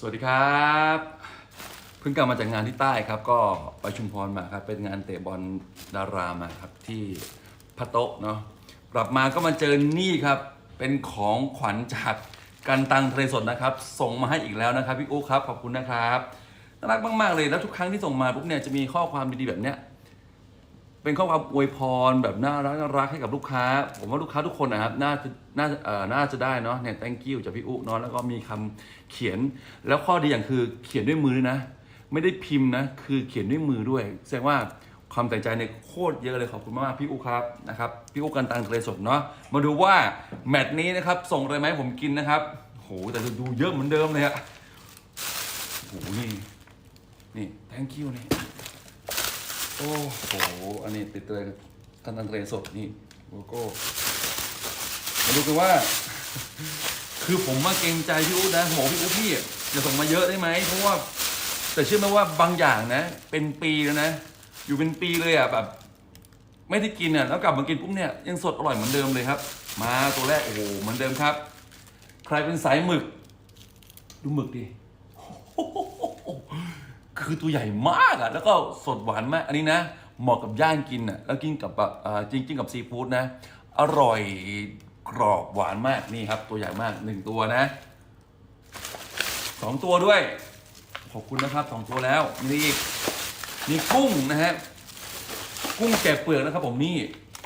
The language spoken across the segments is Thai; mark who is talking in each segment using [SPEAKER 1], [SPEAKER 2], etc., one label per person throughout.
[SPEAKER 1] สวัสดีครับ เพิ่งกลับมาจากงานที่ใต้ครับ ก็ไปชุมพรมาครับ เป็นงานเตะบอลดารามาครับที่พัตโตะเนาะกลับมาก็มาเจอนี่ครับ เป็นของขวัญจากกันตังทะเลสดนะครับ ส่งมาให้อีกแล้วนะครับพี่อุ๊ครับขอบคุณนะครับน่ารักมากๆเลยแล้วทุกครั้งที่ส่งมาปุ๊บเนี่ยจะมีข้อความดีๆแบบเนี้ย เป็นข้อความอวยพรแบบน่ารักน่ารักให้กับลูกค้า ผมว่าลูกค้าทุกคนนะครับน่าจะน่าเอ่อน่าจะได้เนาะเนี่ย thank you จากพี่อุ๊เนาะแล้วก็มีคำเขียน แล้วข้อดีอย่างคือเขียนด้วยมือด้วยนะ ไม่ได้พิมพ์นะ คือเขียนด้วยมือด้วย แสดงว่าความใส่ใจในโคตรเยอะเลยขอบคุณมากพี่อุ๊ครับนะครับพี่อุ๊กันตังทะเลสดเนาะมาดูว่าแมตช์นี้นะครับ ส่งอะไรมาให้ผมกินนะครับโหแต่ดูเยอะเหมือนเดิมเลยอะโหนี่นี่ thank you นี่ โอ้โห อันนี้ติดเลยกันตันเตรสดนี่โลโก้มาดูกันว่า คือผมว่าเกรงใจพี่อุ๊ดนะผมอพี่อุ๊ดพี่อย่าส่งมาเยอะได้ไหมเพราะว่า แต่เชื่อไหมว่าบางอย่างนะ เป็นปีแล้วนะ อยู่เป็นปีเลยอะแบบ ไม่ได้กินอะแล้วกลับมากินปุ๊บเนี่ยยังสดอร่อยเหมือนเดิมเลยครับ มาตัวแรกโอ้โหเหมือนเดิมครับ ใครเป็นสายหมึก ดูหมึกดิ คือตัวใหญ่มากอะแล้วก็สดหวานมาก อันนี้นะ เหมาะกับย่างกินอะแล้วกินกับแบบอ่าจริงจริงกับซีฟู้ดนะ อร่อยกรอบหวานมากนี่ครับ ตัวใหญ่มากหนึ่งตัวนะสองตัวด้วย ขอบคุณนะครับสองตัวแล้วมีอีกมีกุ้งนะฮะกุ้งแกะเปลือกนะครับผมนี่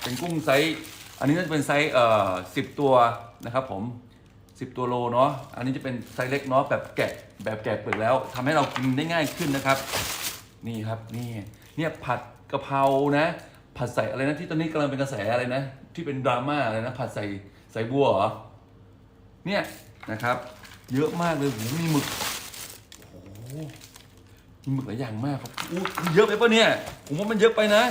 [SPEAKER 1] เป็นกุ้งไซส์อันนี้น่าจะเป็นไซส์เอ่อสิบตัวนะครับผม 10 ตัวโลเนาะ อันนี้จะเป็นไซส์เล็กเนาะแบบแกะแบบแกะเปลือกแล้วทำให้เรากินได้ง่ายขึ้นนะครับ นี่ครับนี่เนี่ยผัดกะเพรานะ ผัดใส่อะไรนะที่ตอนนี้กำลังเป็นกระแสอะไรนะ ที่เป็นดราม่าอะไรนะผัดใส่ใส่บัวเหรอเนี่ยนะครับ เยอะมากเลยโหมีหมึกโอ้หมีหมึกหลายอย่างมากครับอู้เยอะไปปะเนี่ยผมว่ามันเยอะไปนะ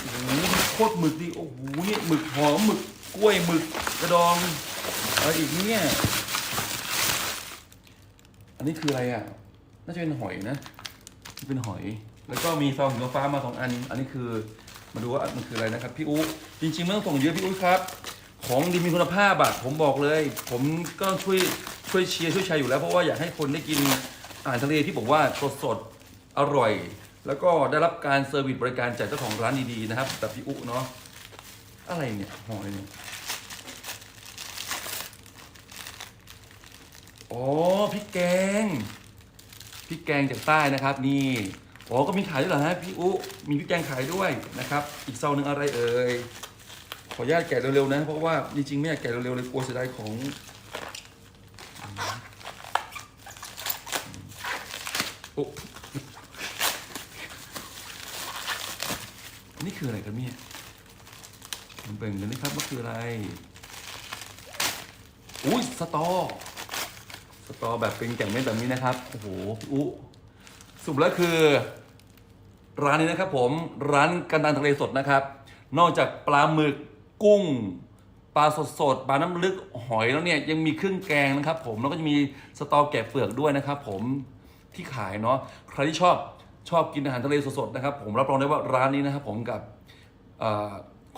[SPEAKER 1] โอ้โหโคตรหมึกดิโอ้โหเนี่ยหมึกหอมหมึกกล้วยหมึกกระดอง เอะไรอีกเนี่ย อันนี้คืออะไรอะ น่าจะเป็นหอยนะนเป็นหอย แล้วก็มีซองสีฟ้ามาสองอัน อันนี้คือ มาดูว่ามันคืออะไรนะครับพี่อุ๊จริงๆไม่ต้องส่งเยอะพี่อุ๊ครับ ของดีมีคุณภาพอะผมบอกเลย ผมก็ช่วยช่วยเชียร์ช่วยแชร์อยู่แล้ว เพราะว่าอยากให้คนได้กินอาหารทะเลที่บอกว่าสดสดอร่อย แล้วก็ได้รับการเซอร์วิสบริการจากเจ้าของร้านดีๆนะครับแบบพี่อุ๊เนาะ อะไรเนี่ยหอยเนี่ย อ๋อพริกแกงพริกแกงจากใต้นะครับ นี่อ๋อก็มีขายด้วยเหรอฮะพี่อุมีพริกแกงขายด้วยนะครับ อีกเซาหนึ่งอะไรเอ่ยขออนุญาตแกะเร็วๆนะ เพราะว่าจริงๆไม่อยากแกะเร็วๆเลยกลัวเสียดายของโอ้นี่คืออะไรกันเนี่ยมันเป็นกันนะครับว่าคืออะไร อุ้ยสตอ ตอแบบเป็นแก่นเม็ดแบบนี้นะครับโอ้โหอุสรุปแล้วคือ ร้านนี้นะครับผมร้านกันตันทะเลสดนะครับ นอกจากปลาหมึกกุ้ง ปลาสดสดปลาน้ำลึกหอยแล้วเนี่ยยังมีเครื่องแกงนะครับ ผมแล้วก็จะมีสตอแกะเปลือกด้วยนะครับ ผมที่ขายเนาะใครที่ชอบชอบกินอาหารทะเลสดๆนะครับ ผมรับรองได้ว่าร้านนี้นะครับ ผมกับ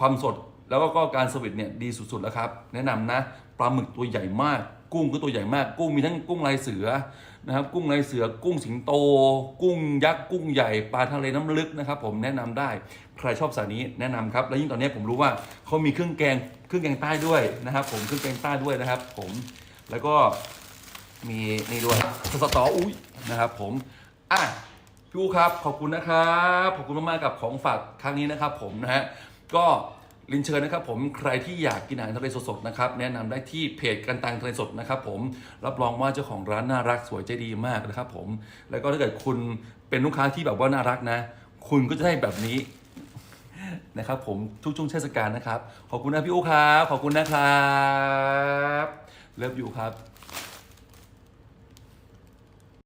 [SPEAKER 1] ความสด แล้วก็การสวิตเนี่ยดีสุดๆแล้วครับ แนะนำนะปลาหมึกตัวใหญ่มาก กุ้งก็ตัวใหญ่มาก กุ้งมีทั้งกุ้งลายเสือนะครับ กุ้งลายเสือ กุ้งสิงโต กุ้งยักษ์กุ้งใหญ่ปลาทะเลน้ำลึกนะครับ ผมแนะนำได้ใครชอบสายนี้แนะนำครับแล้วยิ่งตอนนี้ผมรู้ว่าเขามีเครื่องแกงเครื่องแกงใต้ด้วยนะครับ ผมเครื่องแกงใต้ด้วยนะครับ ผมแล้วก็มีนี่ด้วยสตออุ้ยนะครับ ผมอะพี่อูครับขอบคุณนะครับขอบคุณมากๆกับของฝากครั้งนี้นะครับ ผมนะฮะก็ ลินเชิญนะครับผมใครที่อยากกินอาหารทะเลสดๆนะครับแนะนำได้ที่เพจกันตังทะเลสดนะครับผมรับรองว่าเจ้าของร้านน่ารักสวยใจดีมากนะครับผมแล้วก็ถ้าเกิดคุณเป็นลูกค้าที่แบบว่าน่ารักนะ คุณก็จะได้แบบนี้นะครับผมทุกช่วงเทศกาลนะครับ ขอบคุณนะพี่อูครับขอบคุณนะครับเลิฟอยู่ครับ